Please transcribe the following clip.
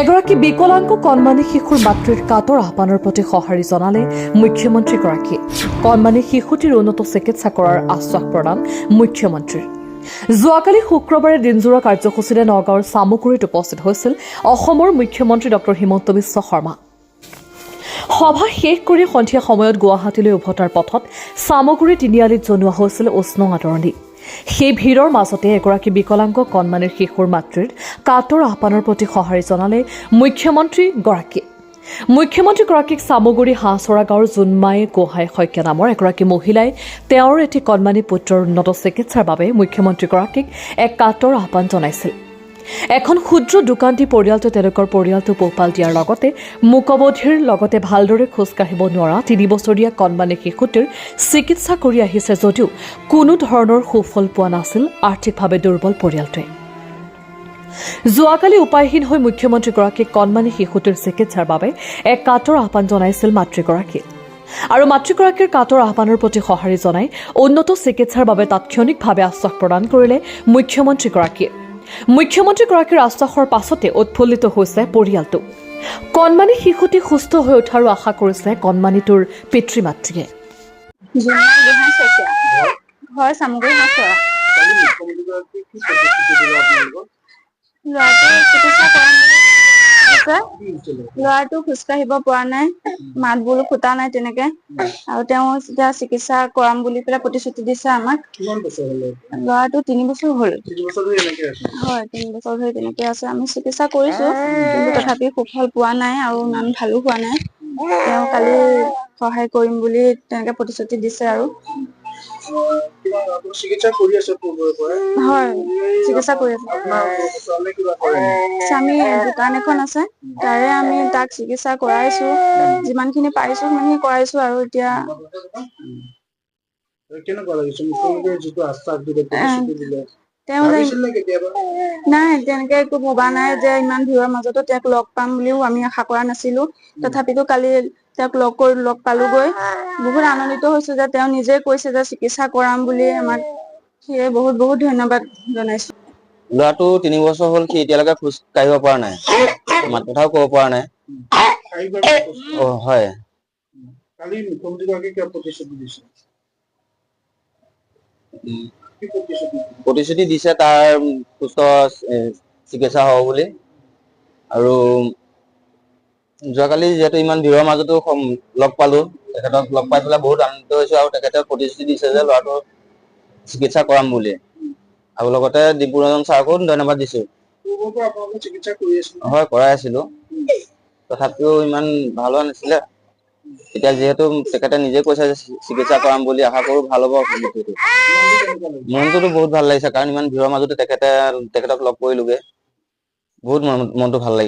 এগৰাকী বিকলাংগ কণমানি শিশুৰ মাতৃৰ কাতৰ আহ্বানৰ প্ৰতি সঁহাৰি জনালে মুখ্যমন্ত্ৰীগৰাকীয়ে। কণমানি শিশুটিৰ উন্নত চিকিৎসা কৰাৰ আশ্বাস প্ৰদান মুখ্যমন্ত্ৰীৰ। যোৱাকালি শুক্ৰবাৰে দিনজোৰা কাৰ্যসূচীৰে নগাঁৱৰ চামুগুৰিত উপস্থিত হৈছিল অসমৰ মুখ্যমন্ত্ৰী ডক্টৰ হিমন্ত বিশ্ব শৰ্মা। সভা শেষ কৰি সন্ধিয়া সময়ত গুৱাহাটীলৈ উভতাৰ পথত চামগুৰি তিনিআলিত জনোৱা হৈছিল উষ্ণ আদৰণি। সেই ভিৰৰ মাজতে এগৰাকী বিকলাংগ কণমানিৰ শিশুৰ মাতৃৰ কাটৰ আহ্বানৰ প্ৰতি সঁহাৰি জনালে মুখ্যমন্ত্ৰীগৰাকীয়ে মুখ্যমন্ত্ৰীগৰাকীক চামগুৰি হাঁহচৰা গাঁৱৰ জোনমাই গোহাঁই শইকীয়া নামৰ এগৰাকী মহিলাই তেওঁৰ এটি কণমানি পুত্ৰৰ উন্নত চিকিৎসাৰ বাবে মুখ্যমন্ত্ৰীগৰাকীক এক কাটৰ আহ্বান জনাইছিল। এখন ক্ষুদ্ৰ দোকান দি পৰিয়ালটোৱে তেওঁলোকৰ পৰিয়ালটো পোহপাল দিয়াৰ লগতে মুকবধিৰ লগতে ভালদৰে খোজকাঢ়িব নোৱাৰা তিনি বছৰীয়া কণমানি শিশুটিৰ চিকিৎসা কৰি আহিছে যদিও কোনো ধৰণৰ সুফল পোৱা নাছিল, আৰ্থিকভাৱে দুৰ্বল পৰিয়ালটোৱে। যোৱাকালি উপায়হীন হৈ মুখ্যমন্ত্ৰীগৰাকীক কণমানি শিশুটিৰ চিকিৎসাৰ বাবে এক কাতৰ আহ্বান জনাইছিল মাতৃগৰাকীয়ে আৰু মাতৃগৰাকীৰ কাতৰ আহ্বানৰ প্ৰতি সঁহাৰি জনাই উন্নত চিকিৎসাৰ বাবে তাৎক্ষণিকভাৱে আশ্বাস প্ৰদান কৰিলে মুখ্যমন্ত্ৰীগৰাকীয়ে। মুখ্যমন্ত্ৰীগৰাকীৰ আশ্বাসৰ পাছতে উৎফুল্লিত হৈছে পৰিয়ালটো। কণমানি শিশুটি সুস্থ হৈ উঠাৰো আশা কৰিছে কণমানিটোৰ পিতৃ মাতৃয়ে চিকিৎসা হৈছিলে ল'ৰাটো খোজকাঢ়িব পৰা নাই মাত বোলো ফুটা নাই তেনেকে। আৰু তেওঁ এতিয়া চিকিৎসা কৰাম বুলি পেলাই প্ৰতিশ্ৰুতি দিছে আমাক। ল'ৰাটো তিনি বছৰ হ'ল। আছে। হয় তিনি বছৰ ধৰি তেনেকে আছে। আমি চিকিৎসা কৰিছো কিন্তু তথাপি সুফল পোৱা নাই আৰু ইমান ভালো হোৱা নাই। তেওঁ কালি সহায় কৰিম বুলি তেনেকে প্ৰতিশ্ৰুতি দিছে আৰু। চিকিৎসা কৰি আছে পূৰ্বৰে পৰা হয় চিকিৎসা কৰি আছো। আপোনাৰ ছোৱালীয়ে কিবা কৰে নেকি? স্বামী দোকান এখন আছে তাৰে আমি তাক চিকিৎসা কৰাইছো যিমানখিনি পাৰিছো সিমানখিনি কৰাইছো আৰু এতিয়া কেনেকুৱা লাগিছে? মুখ্যমন্ত্ৰীয়ে যিটো আশ্বাস দিলে প্ৰতিশ্ৰুতি দিলে তেওঁ যে ভাবিছিল নে কেতিয়াবা? নাই তেনেকে একো ভবা নাই যে ইমান ভিৰৰ মাজতো তেওঁক লগ পাম বুলিও আমি আশা কৰা নাছিলো। তথাপিতো কালি তেওঁক লগ কৰি লগ পালোগৈ। বহুত আনন্দিত হৈছো যে তেওঁ নিজে কৈছে যে চিকিৎসা কৰাম বুলি আমাক। সেয়ে বহুত বহুত ধন্যবাদ জনাইছো। ল'ৰাটো তিনি বছৰ হ'ল সি এতিয়ালৈকে খোজ কাঢ়িব পৰা নাই। মাত কথাও ক'ব পৰা নাই। অ হয়। কালি মুখ্যমন্ত্ৰীগৰাকীয়ে কিবা প্ৰতিশ্ৰুতি দিছে? প্ৰতিশ্ৰুতি তাৰ সুস্থ চিকিৎসা হ'ব বুলি। আৰু যোৱাকালি যিহেতু ইমান ভিৰৰ মাজতো লগ পালো। তেখেতক লগ পাই পেলাই বহুত আনন্দিত হৈছো আৰু তেখেতে প্ৰতিশ্ৰুতি দিছে যে ল'ৰাটো চিকিৎসা কৰাম বুলি। আৰু লগতে ডিব্ৰুৰঞ্জন ছাৰকো ধন্যবাদ দিছো। হয়, কৰাই আছিলো। তথাপিও ইমান ভালো হোৱা নাছিলে। এতিয়া যিহেতু তেখেতে নিজে কৈছে যে চিকিৎসা কৰাম বুলি, আশা কৰো ভালো হ'ব বস্তুটো মনটোতো বহুত ভালো লাগিছে, কাৰণ ইমান ভিৰৰ মাজতে তেখেতে, তেখেতক লগ কৰিলোগে। বহুত মন- মনটো ভালো লাগিছে।